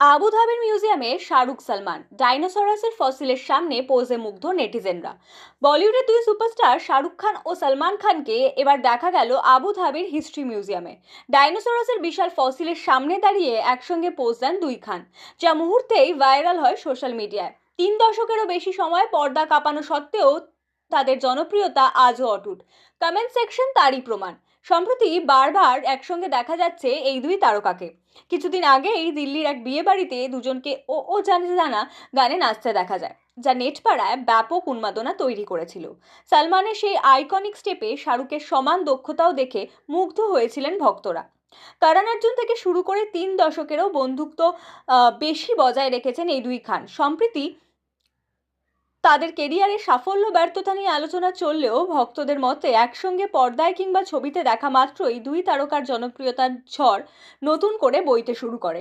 আবুধাবির মিউজিয়ামে শাহরুখ সালমান ডাইনোসরাসের ফসিলের সামনে পোজে মুগ্ধ নেটিজেনরা বলিউডের দুই সুপারস্টার শাহরুখ খান ও সালমান খানকে এবার দেখা গেল আবুধাবির হিস্ট্রি মিউজিয়ামে ডাইনোসরাসের বিশাল ফসিলের সামনে দাঁড়িয়ে একসঙ্গে পোজ দেন দুই খান, যা মুহূর্তেই ভাইরাল হয় সোশ্যাল মিডিয়ায় তিন দশকেরও বেশি সময় পর্দা কাঁপানো সত্ত্বেও তাদের জনপ্রিয়তা আজও অটুট। কমেন্ট সেকশন তারই প্রমাণ। সম্প্রতি বারবার একসঙ্গে দেখা যাচ্ছে এই দুই তারকাকে। কিছুদিন আগেই দিল্লির এক বিয়ে বাড়িতে দুজনকে ও ও জানে জানা গানে নাচতে দেখা যায়, যা নেটপাড়ায় ব্যাপক উন্মাদনা তৈরি করেছিল। সালমানের সেই আইকনিক স্টেপে শাহরুখের সমান দক্ষতাও দেখে মুগ্ধ হয়েছিলেন ভক্তরা। করণ অর্জুন থেকে শুরু করে তিন দশকেরও বন্ধুত্ব বেশি বজায় রেখেছেন এই দুই খান। সম্প্রতি তাদের কেরিয়ারে সাফল্য, ব্যর্থতা নিয়ে আলোচনা চললেও ভক্তদের মতে একসঙ্গে পর্দায় কিংবা ছবিতে দেখা মাত্রই দুই তারকার জনপ্রিয়তার ঝড় নতুন করে বইতে শুরু করে।